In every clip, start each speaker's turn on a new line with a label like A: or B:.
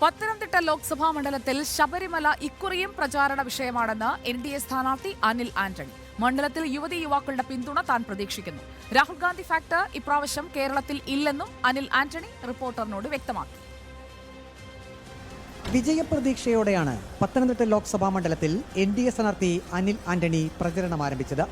A: പത്തനംതിട്ട ലോക്സഭാ മണ്ഡലത്തിൽ ശബരിമല ഇക്കുറിയും പ്രചാരണ വിഷയമാണെന്ന് N D A സ്ഥാനാർത്ഥി അനിൽ ആന്റണി. മണ്ഡലത്തിൽ യുവതി യുവാക്കളുടെ പിന്തുണ താൻ പ്രതീക്ഷിക്കുന്നു. രാഹുൽ ഗാന്ധി ഫാക്ടർ ഇപ്രാവശ്യം കേരളത്തിൽ ഇല്ലെന്നും അനിൽ ആന്റണി റിപ്പോർട്ടറിനോട് വ്യക്തമാക്കി.
B: വിജയപ്രതീക്ഷയോടെയാണ് പത്തനംതിട്ട ലോക്സഭാ മണ്ഡലത്തിൽ എൻ ഡി എ സ്ഥാനാർത്ഥി അനിൽ ആന്റണി പ്രചരണം ആരംഭിച്ചത്.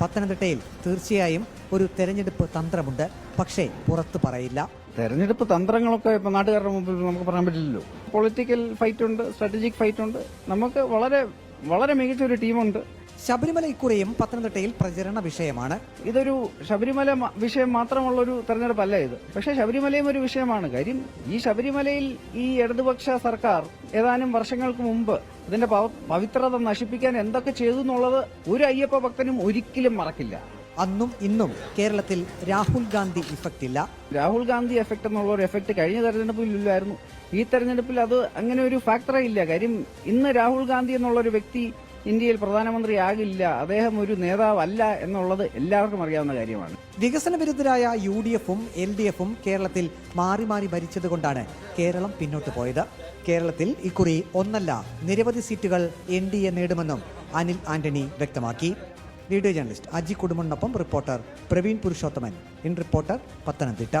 B: പത്തനംതിട്ടയിൽ തീർച്ചയായും ഒരു തെരഞ്ഞെടുപ്പ് തന്ത്രമുണ്ട്. പക്ഷേ പുറത്തു പറയില്ല.
C: തെരഞ്ഞെടുപ്പ് തന്ത്രങ്ങളൊക്കെ ഇപ്പൊ നാട്ടുകാരുടെ മുമ്പിൽ നമുക്ക് പറയാൻ പറ്റില്ലല്ലോ. പൊളിറ്റിക്കൽ ഫൈറ്റ് ഉണ്ട് സ്ട്രാറ്റജിക് ഫൈറ്റ് ഉണ്ട്. നമുക്ക് വളരെ വളരെ മികച്ച ഒരു ടീമുണ്ട്.
B: ശബരിമല ഇക്കുറിയും പത്തനംതിട്ടയിൽ പ്രചരണ വിഷയമാണ്.
C: ഇതൊരു ശബരിമല വിഷയം മാത്രമുള്ള ഒരു തെരഞ്ഞെടുപ്പല്ല ഇത്. പക്ഷേ ശബരിമലയും ഒരു വിഷയമാണ്. കാര്യം ഈ ശബരിമലയിൽ ഈ ഇടതുപക്ഷ സർക്കാർ ഏതാനും വർഷങ്ങൾക്ക് മുമ്പ് ഇതിന്റെ പവിത്രത നശിപ്പിക്കാൻ എന്തൊക്കെ ചെയ്തു എന്നുള്ളത് ഒരു അയ്യപ്പ ഭക്തനും ഒരിക്കലും മറക്കില്ല.
B: അന്നും ഇന്നും കേരളത്തിൽ രാഹുൽ ഗാന്ധി ഇഫക്റ്റ് ഇല്ല.
C: രാഹുൽ ഗാന്ധി എഫക്ട് എന്നുള്ള ഒരു എഫക്ട് കഴിഞ്ഞ തെരഞ്ഞെടുപ്പിൽ ഇല്ലായിരുന്നു. ഈ തെരഞ്ഞെടുപ്പിൽ അത് അങ്ങനെ ഒരു ഫാക്ടറേ ഇല്ല. കാര്യം ഇന്ന് രാഹുൽ ഗാന്ധി എന്നുള്ള ഒരു വ്യക്തി ഇന്ത്യയിൽ പ്രധാനമന്ത്രിയാകില്ല അദ്ദേഹം ഒരു നേതാവല്ല എന്നുള്ളത് എല്ലാവർക്കും അറിയാവുന്ന കാര്യമാണ്.
B: വികസന വിരുദ്ധരായ യു ഡി എഫും എൽ ഡി എഫും കേരളത്തിൽ മാറി മാറി ഭരിച്ചതുകൊണ്ടാണ് കേരളം പിന്നോട്ട് പോയത്. കേരളത്തിൽ ഇക്കുറി ഒന്നല്ല നിരവധി സീറ്റുകൾ എൻ ഡി എ നേടുമെന്നും അനിൽ ആന്റണി വ്യക്തമാക്കി. Video journalist Aji കുടുംബനൊപ്പം reporter Praveen Purushothaman. In reporter Pathanamthitta.